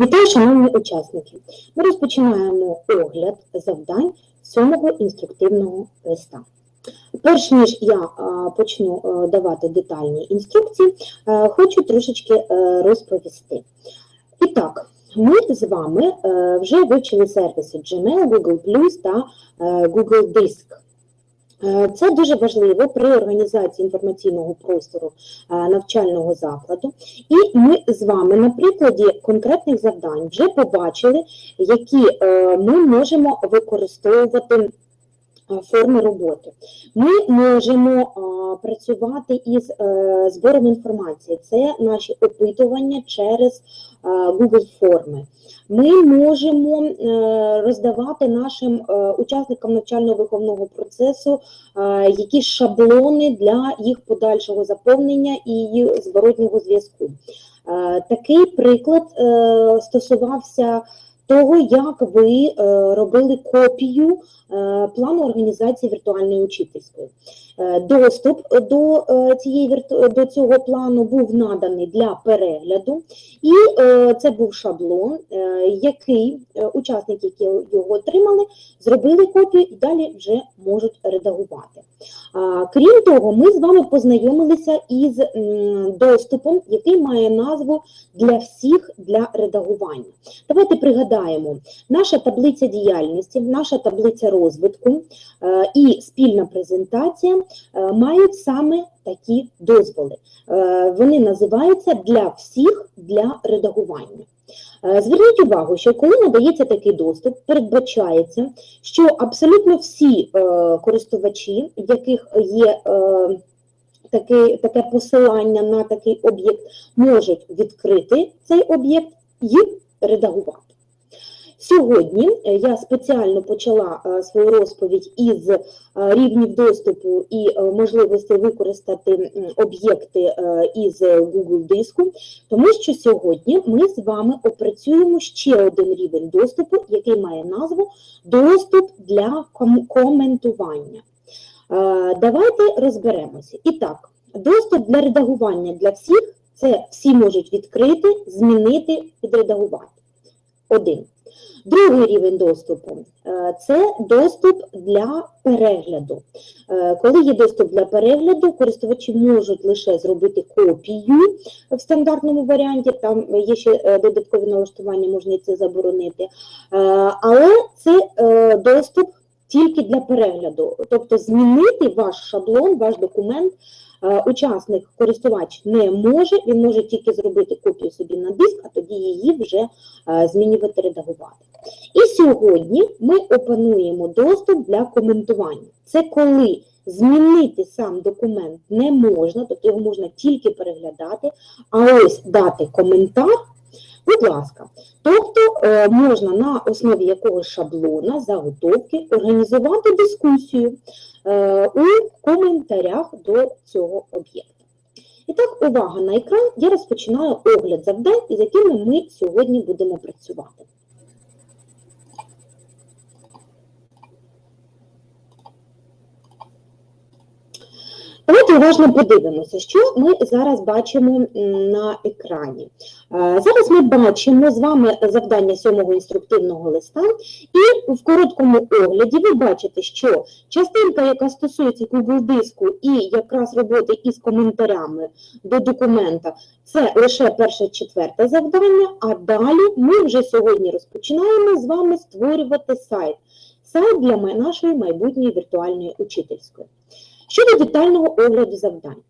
Вітаю, шановні учасники! Ми розпочинаємо огляд завдань сьомого інструктивного листа. Перш ніж я почну давати детальні інструкції, хочу трошечки е, розповісти. І так, ми з вами е, вже вивчили сервіси Gmail, Google та е, Google Диск. Е, Це дуже важливо при організації інформаційного простору е, навчального закладу. І ми з вами на прикладі конкретних завдань вже побачили, які е, ми можемо використовувати форми роботи. Ми можемо е, працювати із е, збором інформації. Це наші опитування через е, Google форми. Ми можемо е, роздавати нашим е, учасникам навчально-виховного процесу е, якісь шаблони для їх подальшого заповнення і зворотнього зв'язку. Е, Такий приклад е, стосувався того, як ви е, робили копію е, плану організації віртуальної учительської. Е, Доступ до е, цієї до цього плану був наданий для перегляду, і е, це був шаблон, який учасники, які його отримали, зробили копію і далі вже можуть редагувати. Крім того, ми з вами познайомилися із доступом, який має назву для всіх для редагування. Давайте пригадаємо, наша таблиця діяльності, наша таблиця розвитку і спільна презентація мають саме такі дозволи. Е, Вони називаються для всіх для редагування. Е, Зверніть увагу, що коли надається такий доступ, передбачається, що абсолютно всі е, користувачі, в яких є е, таке посилання на такий об'єкт, можуть відкрити цей об'єкт і редагувати. Сьогодні е, я спеціально почала е, свою розповідь із е, рівнів доступу і можливості використати об'єкти із Google диску, тому що сьогодні ми з вами опрацюємо ще один рівень доступу, який має назву доступ для коментування. Давайте розберемося. І так, доступ для редагування для всіх це всі можуть відкрити, змінити, підредагувати. 1. Другий рівень доступу е, це доступ для перегляду. Е, коли є доступ для перегляду, користувачі можуть лише зробити копію в стандартному варіанті, там є ще е, додаткові налаштування, можна це заборонити. Але це доступ тільки для перегляду, тобто змінити ваш шаблон, ваш документ учасник, користувач не може, він може тільки зробити копію собі на диск, а тоді її вже е, змінювати, редагувати. І сьогодні ми опануємо доступ для коментування. Це коли змінити сам документ не можна, тобто його можна тільки переглядати, а ось дати коментар, будь ласка. Тобто е, можна на основі якогось шаблона, заготовки організувати дискусію е, у коментарях до цього об'єкта. І так, увага на екран. Я розпочинаю огляд завдань, із якими ми сьогодні будемо працювати. Давайте уважно подивимося, що ми зараз бачимо на екрані. Е, Зараз ми бачимо з вами завдання сьомого інструктивного листа, і в короткому огляді ви бачите, що частинка, яка стосується Google диску і якраз роботи із коментарями до документа, це лише перше четверте завдання, а далі ми вже сьогодні розпочинаємо з вами створювати сайт. Сайт для нашої майбутньої віртуальної учительської. Щодо детального огляду завдань.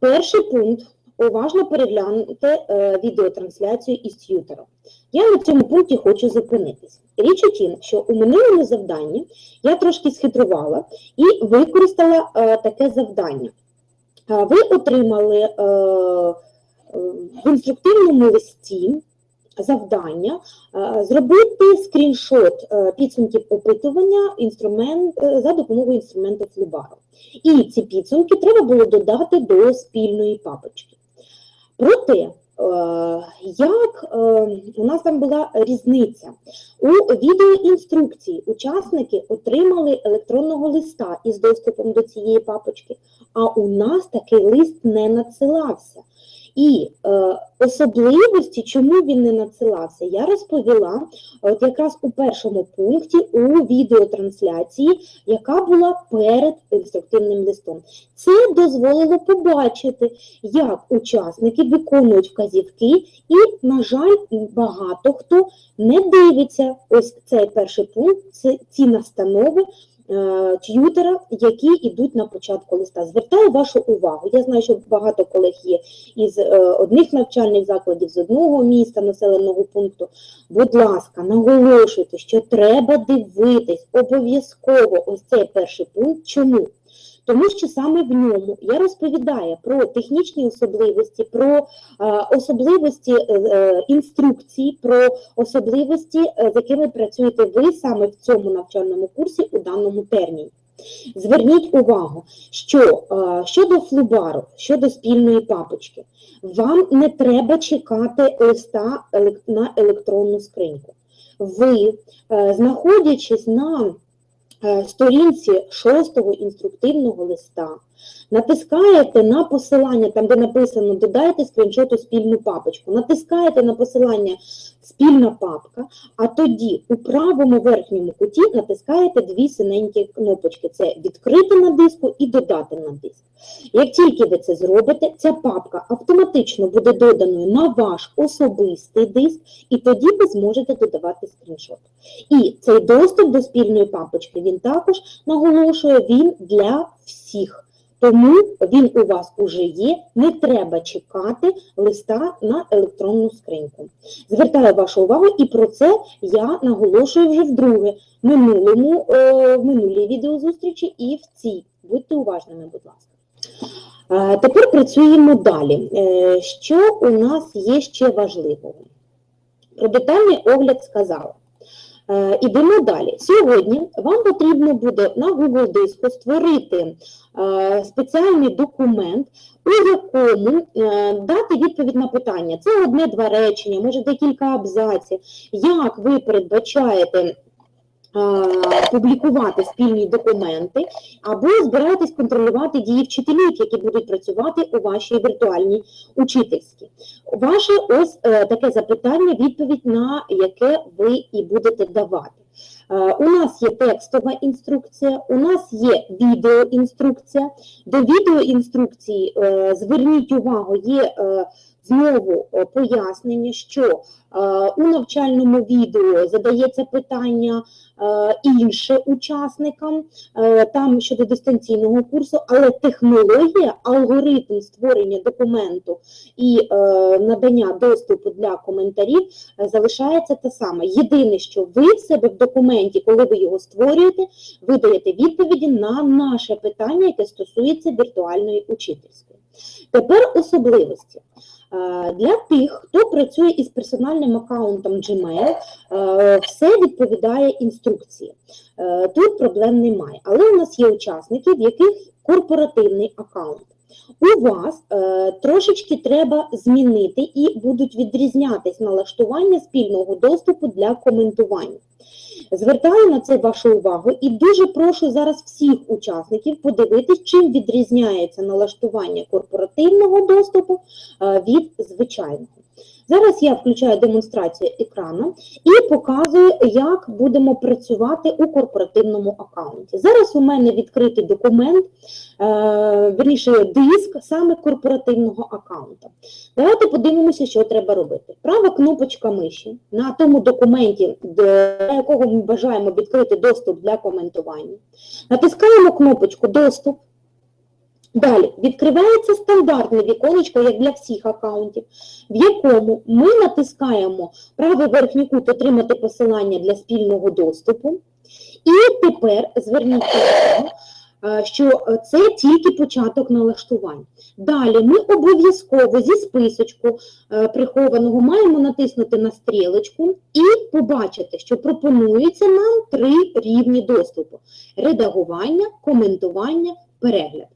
Перший пункт уважно переглянути е, відеотрансляцію із т'ютером. Я на цьому пункті хочу зупинитись. Річ у тім, що у минулому завданні я трошки схитрувала і використала е, таке завдання. Е, Ви отримали в інструктивному листі завдання е, зробити скріншот е, підсумків опитування інструмент, е, за допомогою інструменту Flubaro. І ці підсумки треба було додати до спільної папочки. Проте, як у нас там була різниця, у відеоінструкції учасники отримали електронного листа із доступом до цієї папочки, а у нас такий лист не надсилався. І е, особливості, чому він не надсилався, я розповіла от якраз у першому пункті у відеотрансляції, яка була перед інструктивним листом. Це дозволило побачити, як учасники виконують вказівки, і, на жаль, багато хто не дивиться ось цей перший пункт, ці настанови е, т'ютера, які йдуть на початку листа. Звертаю вашу увагу. Я знаю, що багато колег є із е, одних навчальних закладів, з одного міста, населеного пункту. Будь ласка, наголошуйте, що треба дивитись обов'язково ось цей перший пункт. Чому? Тому що саме в ньому я розповідаю про технічні особливості, про е, особливості е, е, інструкції, про особливості, з якими працюєте ви саме в цьому навчальному курсі у даному терміні. Зверніть увагу, що щодо флубару, щодо спільної папочки, вам не треба чекати листа на електронну скриньку. Ви, знаходячись на сторінці шостого інструктивного листа, натискаєте на посилання, там де написано додайте скріншот у спільну папочку, натискаєте на посилання спільна папка, а тоді у правому верхньому куті натискаєте дві синенькі кнопочки: це відкрити на диску і додати на диск. Як тільки ви це зробите, ця папка автоматично буде доданою на ваш особистий диск, і тоді ви зможете додавати скріншот. І цей доступ до спільної папочки він також наголошує він для всіх. Тому він у вас уже є, не треба чекати листа на електронну скриньку. Звертаю вашу увагу, і про це я наголошую вже вдруге в минулому, е, в минулій відеозустрічі і в цій. Будьте уважними, будь ласка. Е, Тепер працюємо далі. Е, Що у нас є ще важливого? Про детальний огляд сказала. Е, Ідемо далі. Сьогодні вам потрібно буде на Google диску створити е, спеціальний документ, у якому е, дати відповідь на питання. Це одне-два речення, може декілька абзаців. Як ви передбачаєте публікувати спільні документи, або збираєтесь контролювати дії вчителів, які будуть працювати у вашій віртуальній учительській. Ваше ось е, таке запитання, відповідь на яке ви і будете давати. Е, У нас є текстова інструкція, у нас є відеоінструкція. До відеоінструкції е, зверніть увагу, є е, знову е, пояснення, що е, у навчальному відео задається питання е, інше учасникам, там щодо дистанційного курсу, але технологія, алгоритм створення документу і надання доступу для коментарів залишається те саме. Єдине, що ви в себе в документі, коли ви його створюєте, ви даєте відповіді на наше питання, яке стосується віртуальної учительської. Тепер особливості. Е, Для тих, хто працює із персональним аккаунтом Gmail, е, все відповідає інструкції. Е, Тут проблем немає. Але у нас є учасники, в яких корпоративний аккаунт. У вас е, трошечки треба змінити і будуть відрізнятись налаштування спільного доступу для коментування. Звертаю на це вашу увагу і дуже прошу зараз всіх учасників подивитись, чим відрізняється налаштування корпоративного доступу е, від звичайного. Зараз я включаю демонстрацію екрану і показую, як будемо працювати у корпоративному аккаунті. Зараз у мене відкритий документ, е, верніше диск саме корпоративного аккаунта. Давайте подивимося, що треба робити. Права кнопочка миші на тому документі, для якого ми бажаємо відкрити доступ для коментування. Натискаємо кнопочку Доступ. Далі відкривається стандартне віконечко, як для всіх аккаунтів, в якому ми натискаємо правий верхній кут отримати посилання для спільного доступу. І тепер зверніть увагу, е, що це тільки початок налаштувань. Далі ми обов'язково зі списочку е, прихованого маємо натиснути на стрілочку і побачити, що пропонується нам три рівні доступу: редагування, коментування, перегляд.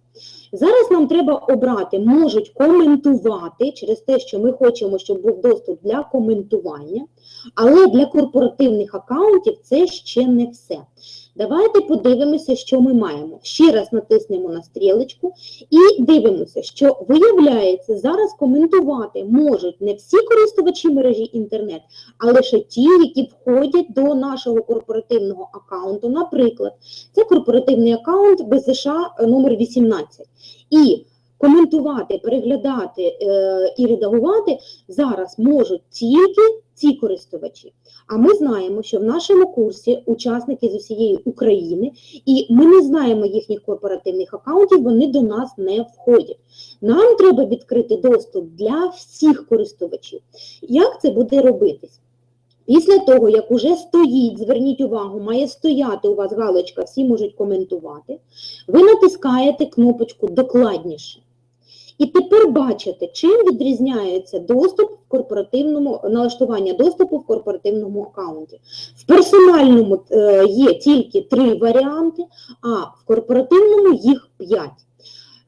Зараз нам треба обрати, можуть коментувати через те, що ми хочемо, щоб був доступ для коментування, але для корпоративних аккаунтів це ще не все. Давайте подивимося, що ми маємо. Ще раз натиснемо на стрілочку і дивимося, що виявляється, зараз коментувати можуть не всі користувачі мережі інтернет, а лише ті, які входять до нашого корпоративного аккаунту. Наприклад, це корпоративний аккаунт БЗШ номер 18. І коментувати, переглядати е, і редагувати зараз можуть тільки ці користувачі. А ми знаємо, що в нашому курсі учасники з усієї України, і ми не знаємо їхніх корпоративних аккаунтів, вони до нас не входять. Нам треба відкрити доступ для всіх користувачів. Як це буде робитись? Після того, як уже стоїть, зверніть увагу, має стояти у вас галочка, всі можуть коментувати, ви натискаєте кнопочку Докладніше. І тепер бачите, чим відрізняється доступ в корпоративному налаштування доступу в корпоративному аккаунті. В персональному е, є тільки три варіанти, а в корпоративному їх п'ять.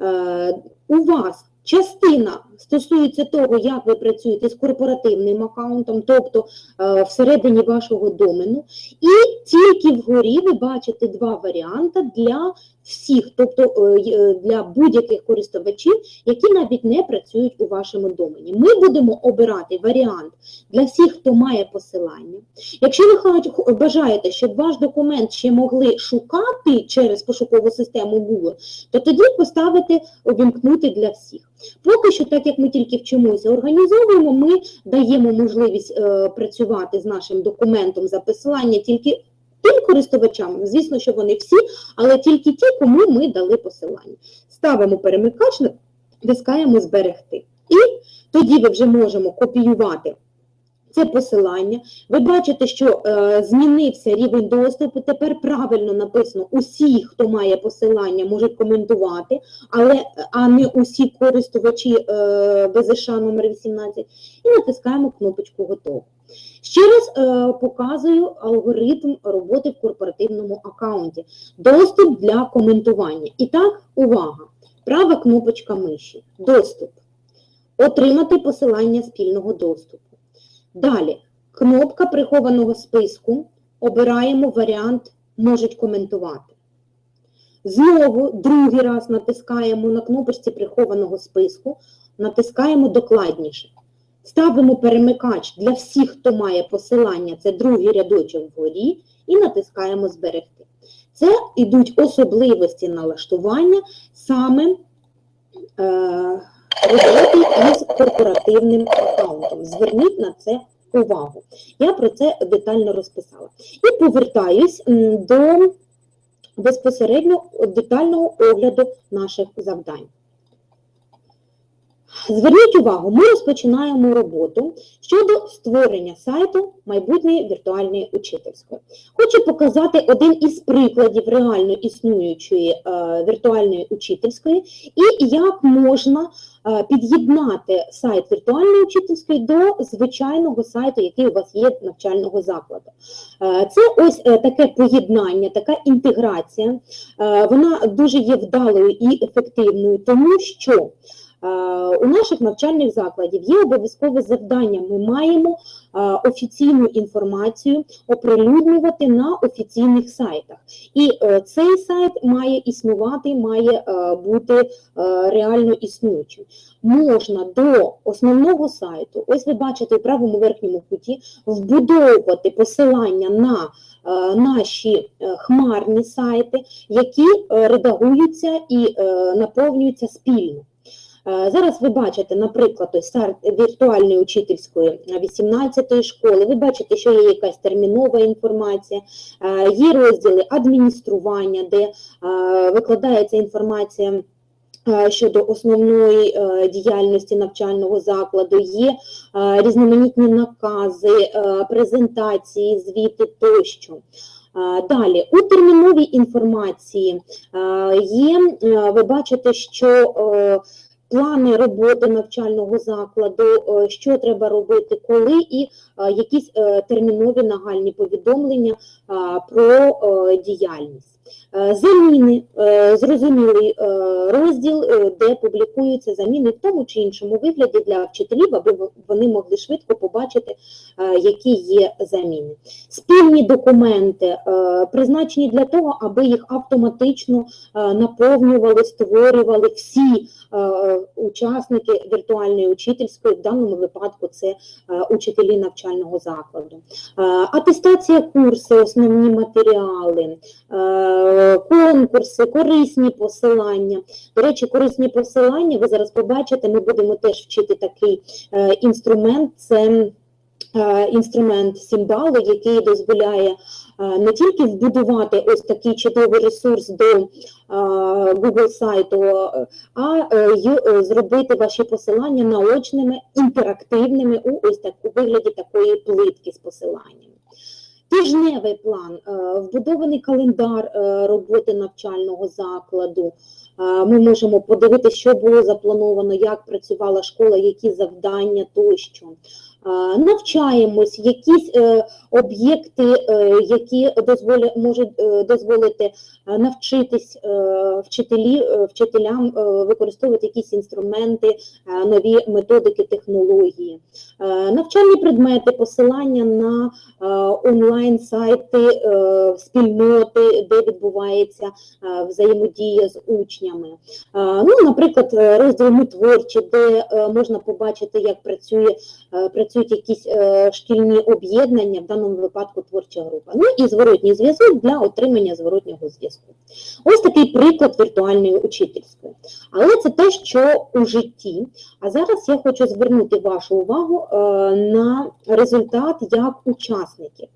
Е, у вас частина стосується того, як ви працюєте з корпоративним аккаунтом, тобто е, всередині вашого домену, і тільки вгорі ви бачите два варіанти для всіх, тобто е, е, для будь-яких користувачів, які навіть не працюють у вашому домені. Ми будемо обирати варіант для всіх, хто має посилання. Якщо ви бажаєте, щоб ваш документ ще могли шукати через пошукову систему Google, то тоді поставите обімкнути для всіх. Поки що, так як ми тільки вчимося організовуємо, ми даємо можливість е, працювати з нашим документом за посилання тільки тим користувачам, звісно, що вони всі, але тільки ті, кому ми дали посилання. Ставимо перемикач, натискаємо зберегти. І тоді ви вже можемо копіювати це посилання. Ви бачите, що е, змінився рівень доступу. Тепер правильно написано: усі, хто має посилання, можуть коментувати, але а не усі користувачі е, БЗШ номер 18. І натискаємо кнопочку Готово. Ще раз е, показую алгоритм роботи в корпоративному аккаунті. Доступ для коментування. І так, увага! Права кнопочка миші. Доступ. Отримати посилання спільного доступу. Далі, кнопка прихованого списку. Обираємо варіант можуть коментувати. Знову другий раз натискаємо на кнопочці прихованого списку, натискаємо докладніше. Ставимо перемикач для всіх, хто має посилання, це другий рядочок вгорі, і натискаємо зберегти. Це йдуть особливості налаштування саме е, роботи із корпоративним аккаунтом. Зверніть на це увагу. Я про це детально розписала. І повертаюсь до безпосередньо детального огляду наших завдань. Зверніть увагу, ми розпочинаємо роботу щодо створення сайту майбутньої віртуальної учительської. Хочу показати один із прикладів реально існуючої е, віртуальної учительської і як можна е, під'єднати сайт віртуальної учительської до звичайного сайту, який у вас є навчального закладу. Е, це ось таке поєднання, така інтеграція. Вона дуже є вдалою і ефективною, тому що у наших навчальних закладів є обов'язкове завдання. Ми маємо е, офіційну інформацію оприлюднювати на офіційних сайтах. І е, цей сайт має існувати, має е, бути е, реально існуючим. Можна до основного сайту, ось ви бачите в правому верхньому куті, вбудовувати посилання на е, наші е, хмарні сайти, які е, редагуються і е, наповнюються спільно. Е, Зараз ви бачите, наприклад, ось віртуальної учительської 18-ї школи. Ви бачите, що є якась термінова інформація, е, є розділи адміністрування, де е, викладається інформація. Щодо основної діяльності навчального закладу є різноманітні накази, презентації, звіти тощо. Далі у терміновій інформації є, ви бачите, що плани роботи навчального закладу, е, що треба робити, коли, і е, якісь е, термінові нагальні повідомлення про діяльність. Заміни, зрозумілий розділ, де публікуються заміни в тому чи іншому вигляді для вчителів, аби вони могли швидко побачити, які є заміни. Спільні документи призначені для того, аби їх автоматично наповнювали, створювали всі учасники віртуальної учительської, в даному випадку це е, учителі навчального закладу. Е, Атестація курси, основні матеріали, е, конкурси, корисні посилання. До речі, корисні посилання, ви зараз побачите, ми будемо теж вчити такий інструмент. Це інструмент Сімбалу, який дозволяє е, не тільки вбудувати ось такий чудовий ресурс до е, Google сайту, е, а е, е, зробити ваші посилання наочними, інтерактивними у ось так у вигляді такої плитки з посиланнями. Тижневий план, е, вбудований календар е, роботи навчального закладу. Е, Ми можемо подивитися, що було заплановано, як працювала школа, які завдання тощо. Навчаємось, якісь е, об'єкти, е, які можуть е, дозволити навчитись вчителі, вчителям використовувати якісь інструменти, нові методики, технології. Навчальні предмети, посилання на онлайн-сайти е, спільноти, де відбувається взаємодія з учнями. Ну, наприклад, розділ «Ми творчі, де можна побачити, як працює, е, працюють якісь е, шкільні об'єднання, в даному випадку творча група. Ну і зворотній зв'язок для отримання зворотнього зв'язку. Ось такий приклад віртуальної учительської. Але це те, що у житті. А зараз я хочу звернути вашу увагу е, на результат як учасників.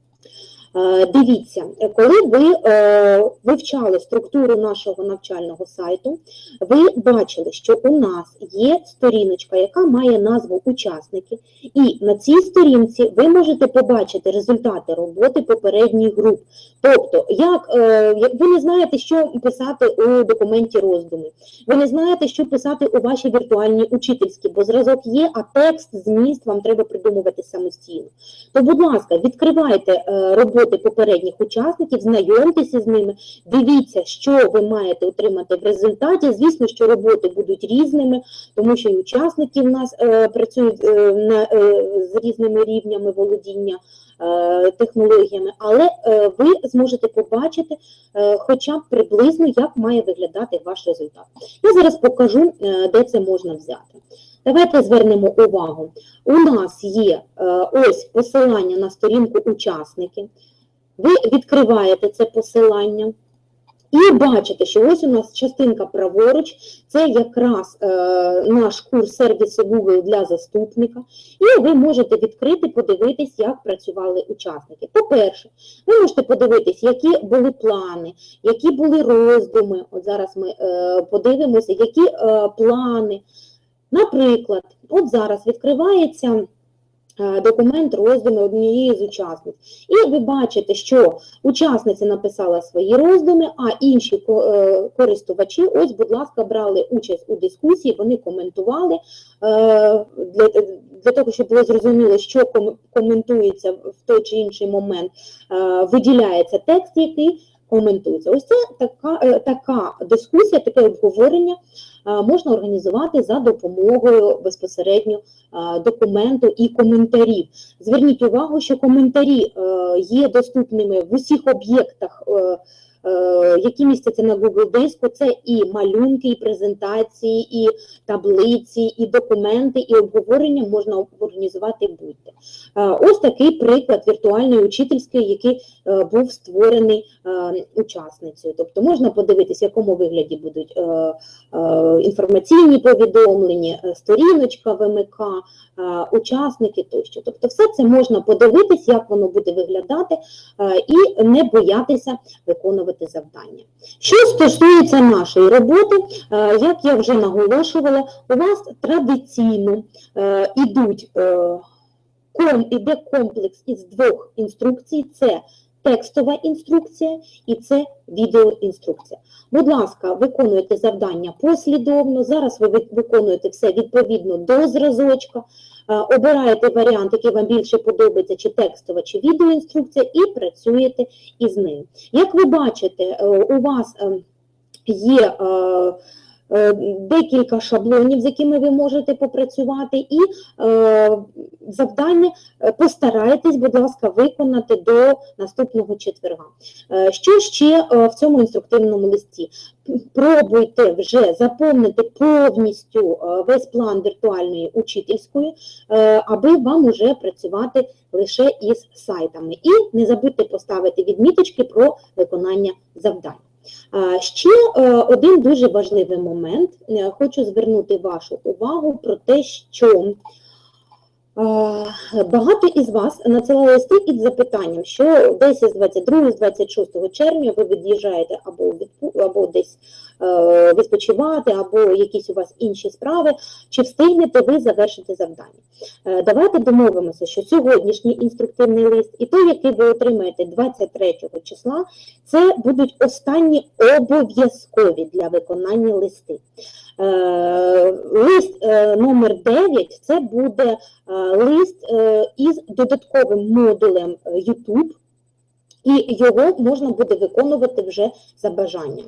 Е, Дивіться, коли ви е, вивчали структуру нашого навчального сайту, ви бачили, що у нас є сторіночка, яка має назву учасники, і на цій сторінці ви можете побачити результати роботи попередніх груп. Тобто, як е, ви не знаєте, що писати у документі роздуми, ви не знаєте, що писати у вашій віртуальній учительській, бо зразок є, а текст, зміст вам треба придумувати самостійно. То, будь ласка, відкривайте е, роботи попередніх учасників, знайомтеся з ними, дивіться, що ви маєте отримати в результаті. Звісно, що роботи будуть різними, тому що і учасники в нас е, працюють е, на, е, з різними рівнями володіння е, технологіями, але е, ви зможете побачити е, хоча б приблизно, як має виглядати ваш результат. Я зараз покажу, е, де це можна взяти. Давайте звернемо увагу. У нас є е, ось посилання на сторінку учасники. Ви відкриваєте це посилання і бачите, що ось у нас частинка праворуч, це якраз е, наш курс сервісу Google для заступника. І ви можете відкрити, подивитись, як працювали учасники. По-перше, ви можете подивитись, які були плани, які були роздуми. От зараз ми е, подивимося, які е, плани. Наприклад, от зараз відкривається документ роздуми однієї з учасниць. І ви бачите, що учасниця написала свої роздуми, а інші е, користувачі, ось, будь ласка, брали участь у дискусії, вони коментували е, для, для того, щоб було зрозуміло, що коментується в той чи інший момент, е, виділяється текст, який коментується. Ось це така, е, така дискусія, таке обговорення е, можна організувати за допомогою безпосередньо е, документу і коментарів. Зверніть увагу, що коментарі є доступними в усіх об'єктах, які містяться на Google диску. Це і малюнки, і презентації, і таблиці, і документи, і обговорення можна організувати будь-де. Е, Ось такий приклад віртуальної учительської, який е, був створений е, учасницею. Тобто можна подивитися, в якому вигляді будуть е, е, інформаційні повідомлення, е, сторіночка ВМК, е, учасники тощо. Тобто, все це можна подивитись, як воно буде виглядати, е, і не боятися виконувати завдання. Що стосується нашої роботи, е, як я вже наголошувала, у вас традиційно е, ідуть е, ком, іде комплекс із двох інструкцій: це текстова інструкція і це відеоінструкція. Будь ласка, виконуйте завдання послідовно. Зараз ви ви- виконуєте все відповідно до зразочка. Е, Обираєте варіант, який вам більше подобається, чи текстова, чи відеоінструкція, і працюєте із ним. Як ви бачите, е, у вас е, є декілька шаблонів, з якими ви можете попрацювати, і е, завдання е, постарайтесь, будь ласка, виконати до наступного четверга. Е, Що ще е, в цьому інструктивному листі? Пробуйте вже заповнити повністю е, весь план віртуальної учительської, е, аби вам уже працювати лише із сайтами. І не забудьте поставити відміточки про виконання завдань. Ще е, один дуже важливий момент. Хочу звернути вашу увагу про те, що багато із вас надсилали листи із запитанням, що десь із 22 з 26 червня ви від'їжджаєте або, або десь е, відпочивати, або якісь у вас інші справи, чи встигнете ви завершити завдання. Е, Давайте домовимося, що сьогоднішній інструктивний лист і той, який ви отримаєте 23 числа, це будуть останні обов'язкові для виконання листи. Е, Лист е, номер 9 це буде е, лист із додатковим модулем YouTube, і його можна буде виконувати вже за бажанням.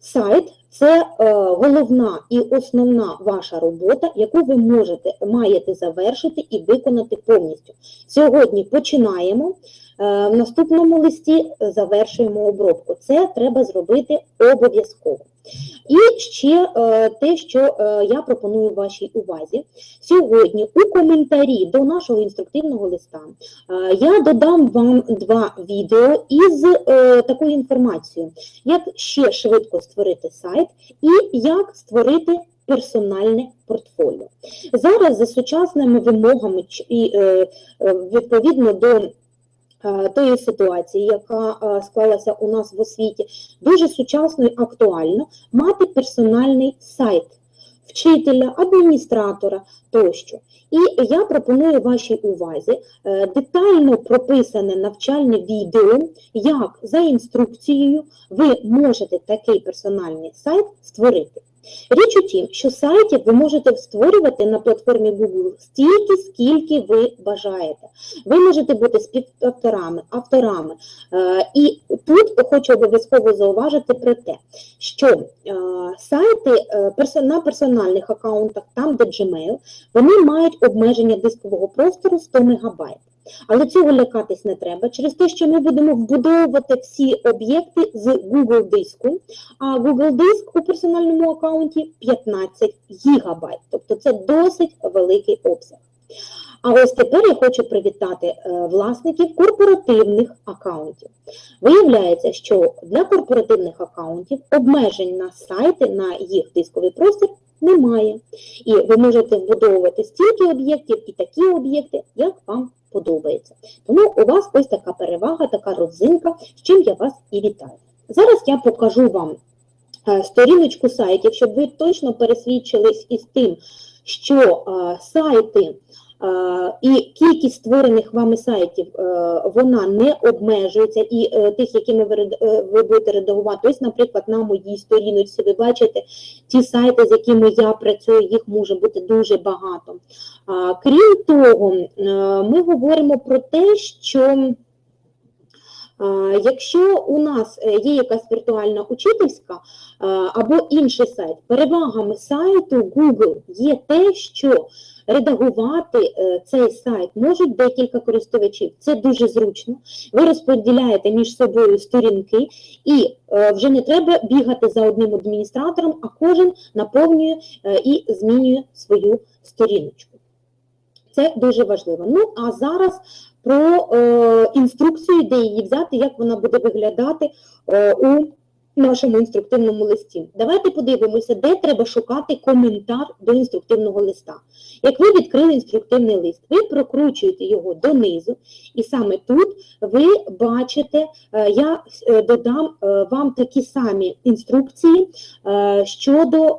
Сайт це е, головна і основна ваша робота, яку ви можете маєте завершити і виконати повністю. Сьогодні починаємо. е, В наступному листі завершуємо обробку. Це треба зробити обов'язково. І ще е, те, що я пропоную вашій увазі. Сьогодні у коментарі до нашого інструктивного листа я додам вам два відео із такою інформацією, як ще швидко створити сайт і як створити персональне портфоліо. Зараз за сучасними вимогами і е, е, відповідно до е, тої ситуації, яка склалася у нас в освіті, дуже сучасно і актуально мати персональний сайт вчителя, адміністратора тощо. І я пропоную вашій увазі е, детально прописане навчальне відео, як за інструкцією ви можете такий персональний сайт створити. Річ у тім, що сайтів ви можете створювати на платформі Google стільки, скільки ви бажаєте. Ви можете бути співавторами, авторами. Е, І тут хочу обов'язково зауважити про те, що е, сайти е, на персональних аккаунтах, там де Gmail, вони мають обмеження дискового простору 100 МБ. Але цього лякатись не треба через те, що ми будемо вбудовувати всі об'єкти з Google диску, а Google диск у персональному аккаунті 15 ГБ. Тобто це досить великий обсяг. А ось тепер я хочу привітати е, власників корпоративних аккаунтів. Виявляється, що для корпоративних аккаунтів обмежень на сайти, на їх дисковий простір немає. І ви можете вбудовувати стільки об'єктів і такі об'єкти, як вам подобається. Тому у вас ось така перевага, така родзинка, з чим я вас і вітаю. Зараз я покажу вам е, сторіночку сайтів, щоб ви точно пересвідчились із тим, що е, сайти і кількість створених вами сайтів е, вона не обмежується, і е, тих, якими ви, е, будете редагувати. Ось, наприклад, на моїй сторіночці ви бачите ті сайти, з якими я працюю, їх може бути дуже багато. Крім того, е, ми говоримо про те, що Якщо у нас е, є якась віртуальна учительська або інший сайт, перевагами сайту Google є те, що редагувати е, цей сайт можуть декілька користувачів. Це дуже зручно. Ви розподіляєте між собою сторінки, і е, вже не треба бігати за одним адміністратором, а кожен наповнює е, і змінює свою сторіночку. Це дуже важливо. Ну а зараз про е, інструкцію, де її взяти, як вона буде виглядати е, у нашому інструктивному листі. Давайте подивимося, де треба шукати коментар до інструктивного листа. Як ви відкрили інструктивний лист, ви прокручуєте його донизу, і саме тут ви бачите, е, я е, додам е, вам такі самі інструкції щодо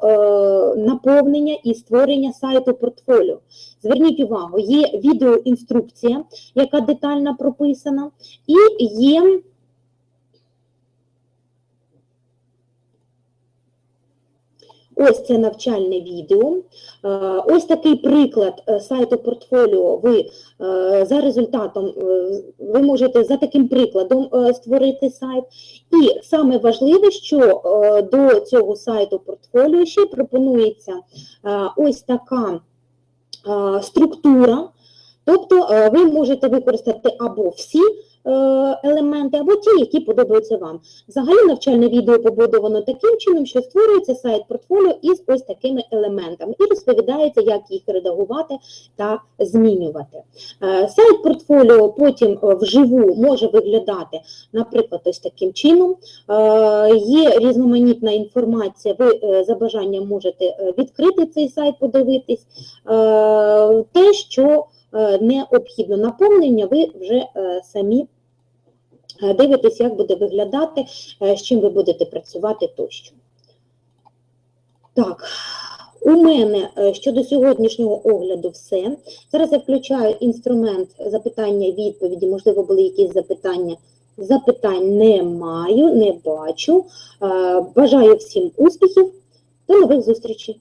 наповнення і створення сайту портфоліо. Зверніть увагу, є відеоінструкція, яка детально прописана, і є Ось це навчальне відео. Е, Ось такий приклад е, сайту портфоліо. Ви е, за результатом ви можете за таким прикладом створити сайт. І саме важливе, що до цього сайту портфоліо ще пропонується ось така структура. Тобто ви можете використати або всі елементи, або ті, які подобаються вам. Взагалі навчальне відео побудовано таким чином, що створюється сайт портфоліо із ось такими елементами і розповідається, як їх редагувати та змінювати. Е, Сайт портфоліо потім е, вживу може виглядати, наприклад, ось таким чином. Е, Є різноманітна інформація, ви е, за бажанням можете е, відкрити цей сайт, подивитись. Е, Те, що е, необхідно наповнення, ви вже е, самі е, дивитесь, як буде виглядати, е, з чим ви будете працювати тощо. Так, у мене е, щодо сьогоднішнього огляду все. Зараз я включаю інструмент запитання і відповіді. Можливо, були якісь запитання. Запитань не маю, не бачу. Е, Бажаю всім успіхів. До нових зустрічей!